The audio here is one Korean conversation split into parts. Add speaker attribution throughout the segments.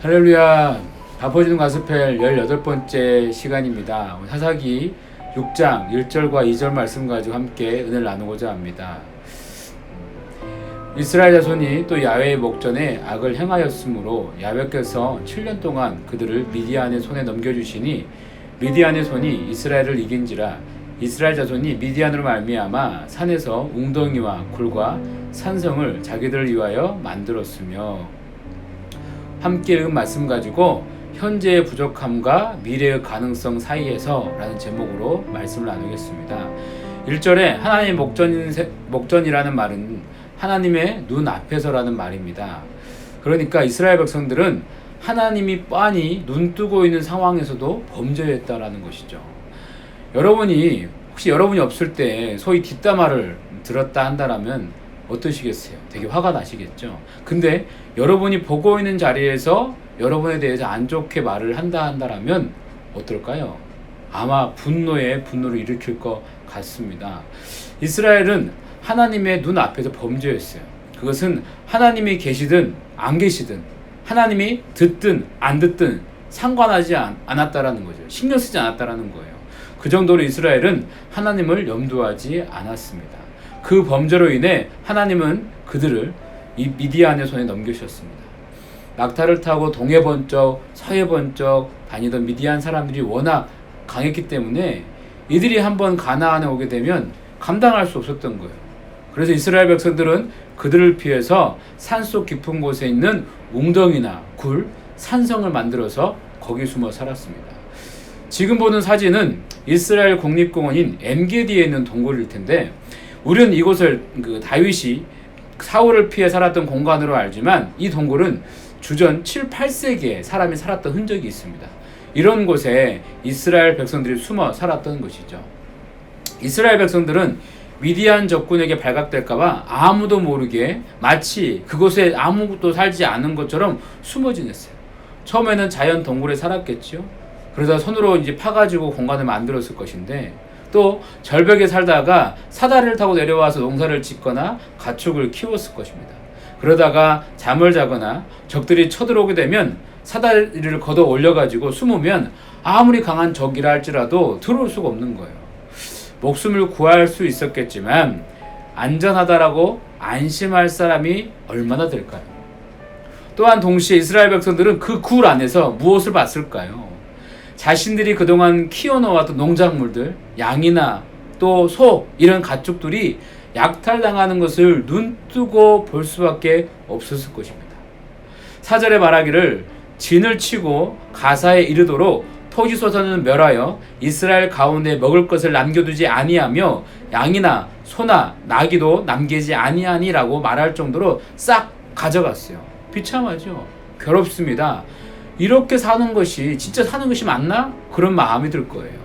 Speaker 1: 할렐루야 바퍼지는 가스펠 18번째 시간입니다. 사사기 6장 1절과 2절 말씀 가지고 함께 은혜를 나누고자 합니다. 이스라엘 자손이 또 야외의 목전에 악을 행하였으므로 야외께서 7년 동안 그들을 미디안의 손에 넘겨주시니 미디안의 손이 이스라엘을 이긴지라 이스라엘 자손이 미디안으로 말미암아 산에서 웅덩이와 굴과 산성을 자기들을 위하여 만들었으며 함께 읽은 말씀 가지고 현재의 부족함과 미래의 가능성 사이에서 라는 제목으로 말씀을 나누겠습니다. 1절에 하나님의 목전, 목전이라는 말은 하나님의 눈 앞에서라는 말입니다. 그러니까 이스라엘 백성들은 하나님이 빤히 눈 뜨고 있는 상황에서도 범죄했다라는 것이죠. 여러분이 혹시 여러분이 없을 때 소위 뒷담화를 들었다 한다라면 어떠시겠어요? 되게 화가 나시겠죠? 근데 여러분이 보고 있는 자리에서 여러분에 대해서 안 좋게 말을 한다 한다라면 어떨까요? 아마 분노에 분노를 일으킬 것 같습니다. 이스라엘은 하나님의 눈 앞에서 범죄했어요. 그것은 하나님이 계시든 안 계시든 하나님이 듣든 안 듣든 상관하지 않, 않았다라는 거죠. 신경 쓰지 않았다라는 거예요. 그 정도로 이스라엘은 하나님을 염두하지 않았습니다. 그 범죄로 인해 하나님은 그들을 이 미디안의 손에 넘기셨습니다. 낙타를 타고 동해 번쩍 서해 번쩍 다니던 미디안 사람들이 워낙 강했기 때문에 이들이 한번 가나안에 오게 되면 감당할 수 없었던 거예요. 그래서 이스라엘 백성들은 그들을 피해서 산속 깊은 곳에 있는 웅덩이나 굴, 산성을 만들어서 거기 숨어 살았습니다. 지금 보는 사진은 이스라엘 국립공원인 엔게디에 있는 동굴일 텐데 우리는 이곳을 그 다윗이 사울을 피해 살았던 공간으로 알지만 이 동굴은 주전 7, 8세기에 사람이 살았던 흔적이 있습니다. 이런 곳에 이스라엘 백성들이 숨어 살았던 것이죠. 이스라엘 백성들은 미디안 적군에게 발각될까봐 아무도 모르게 마치 그곳에 아무것도 살지 않은 것처럼 숨어 지냈어요. 처음에는 자연 동굴에 살았겠죠. 그러다 손으로 이제 파가지고 공간을 만들었을 것인데 또 절벽에 살다가 사다리를 타고 내려와서 농사를 짓거나 가축을 키웠을 것입니다. 그러다가 잠을 자거나 적들이 쳐들어오게 되면 사다리를 걷어 올려가지고 숨으면 아무리 강한 적이라 할지라도 들어올 수가 없는 거예요. 목숨을 구할 수 있었겠지만 안전하다라고 안심할 사람이 얼마나 될까요? 또한 동시에 이스라엘 백성들은 그 굴 안에서 무엇을 봤을까요? 자신들이 그동안 키워놓았던 농작물들, 양이나 또 소, 이런 가축들이 약탈당하는 것을 눈뜨고 볼 수밖에 없었을 것입니다. 사절에 말하기를 진을 치고 가사에 이르도록 토지 소산을 멸하여 이스라엘 가운데 먹을 것을 남겨두지 아니하며 양이나 소나 나귀도 남기지 아니하니라고 말할 정도로 싹 가져갔어요. 비참하죠. 괴롭습니다. 이렇게 사는 것이 진짜 사는 것이 맞나? 그런 마음이 들 거예요.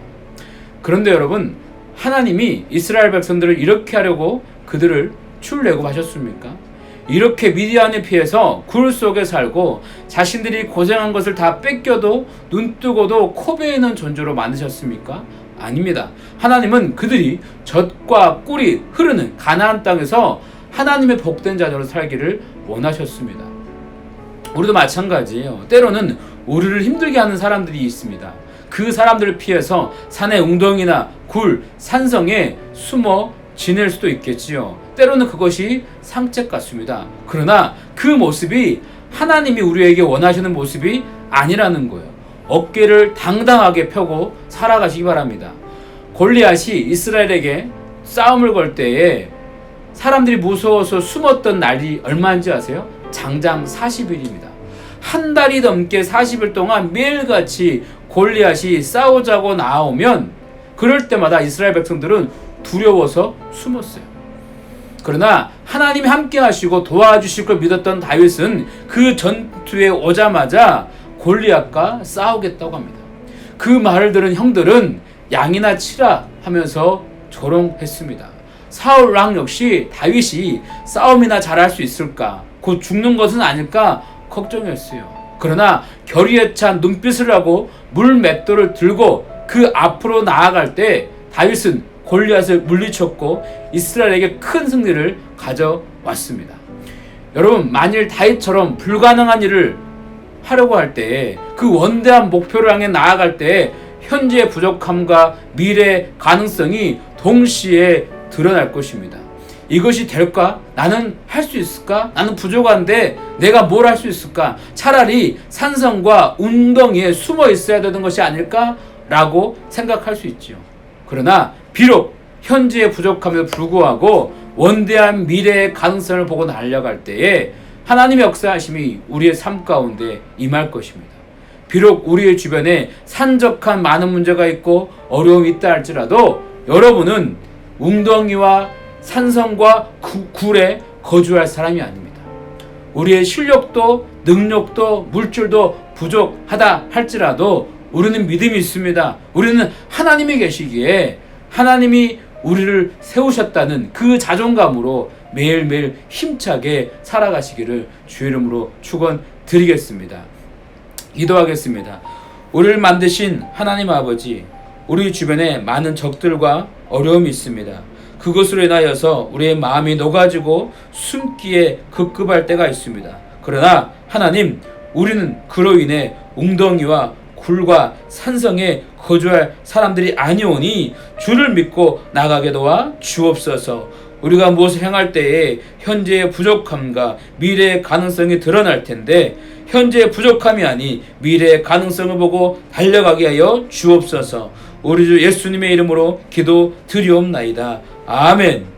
Speaker 1: 그런데 여러분, 하나님이 이스라엘 백성들을 이렇게 하려고 그들을 출내고 하셨습니까? 이렇게 미디안에 피해서 굴 속에 살고 자신들이 고생한 것을 다 뺏겨도 눈 뜨고도 코베이는 존재로 만드셨습니까? 아닙니다. 하나님은 그들이 젖과 꿀이 흐르는 가나안 땅에서 하나님의 복된 자녀로 살기를 원하셨습니다. 우리도 마찬가지예요. 때로는 우리를 힘들게 하는 사람들이 있습니다. 그 사람들을 피해서 산의 웅덩이나 굴, 산성에 숨어 지낼 수도 있겠지요. 때로는 그것이 상책 같습니다. 그러나 그 모습이 하나님이 우리에게 원하시는 모습이 아니라는 거예요. 어깨를 당당하게 펴고 살아가시기 바랍니다. 골리앗이 이스라엘에게 싸움을 걸 때에 사람들이 무서워서 숨었던 날이 얼마인지 아세요? 장장 40일입니다. 한 달이 넘게 40일 동안 매일같이 골리앗이 싸우자고 나오면 그럴 때마다 이스라엘 백성들은 두려워서 숨었어요. 그러나 하나님이 함께 하시고 도와주실 걸 믿었던 다윗은 그 전투에 오자마자 골리앗과 싸우겠다고 합니다. 그 말을 들은 형들은 양이나 치라 하면서 조롱했습니다. 사울 왕 역시 다윗이 싸움이나 잘할 수 있을까? 곧 죽는 것은 아닐까 걱정했어요. 그러나 결의에 찬 눈빛을 하고 물 맷돌을 들고 그 앞으로 나아갈 때 다윗은 골리앗을 물리쳤고 이스라엘에게 큰 승리를 가져왔습니다. 여러분 만일 다윗처럼 불가능한 일을 하려고 할 때 그 원대한 목표를 향해 나아갈 때 현재의 부족함과 미래의 가능성이 동시에 드러날 것입니다. 이것이 될까? 나는 할 수 있을까? 나는 부족한데 내가 뭘 할 수 있을까? 차라리 산성과 운동에 숨어 있어야 되는 것이 아닐까? 라고 생각할 수 있죠. 그러나 비록 현재의 부족함에도 불구하고 원대한 미래의 가능성을 보고 달려갈 때에 하나님의 역사하심이 우리의 삶 가운데 임할 것입니다. 비록 우리의 주변에 산적한 많은 문제가 있고 어려움이 있다 할지라도 여러분은 웅덩이와 산성과 구- 굴에 거주할 사람이 아닙니다. 우리의 실력도 능력도 물질도 부족하다 할지라도 우리는 믿음이 있습니다. 우리는 하나님이 계시기에 하나님이 우리를 세우셨다는 그 자존감으로 매일매일 힘차게 살아가시기를 주의 이름으로 축원드리겠습니다. 기도하겠습니다. 우리를 만드신 하나님 아버지, 우리 주변에 많은 적들과 어려움이 있습니다. 그것으로 인하여서 우리의 마음이 녹아지고 숨기에 급급할 때가 있습니다. 그러나 하나님, 우리는 그로 인해 웅덩이와 굴과 산성에 거주할 사람들이 아니오니 주를 믿고 나가게 도와 주옵소서. 우리가 무엇을 행할 때에 현재의 부족함과 미래의 가능성이 드러날 텐데 현재의 부족함이 아닌 미래의 가능성을 보고 달려가게 하여 주옵소서. 우리 주 예수님의 이름으로 기도 드리옵나이다. 아멘.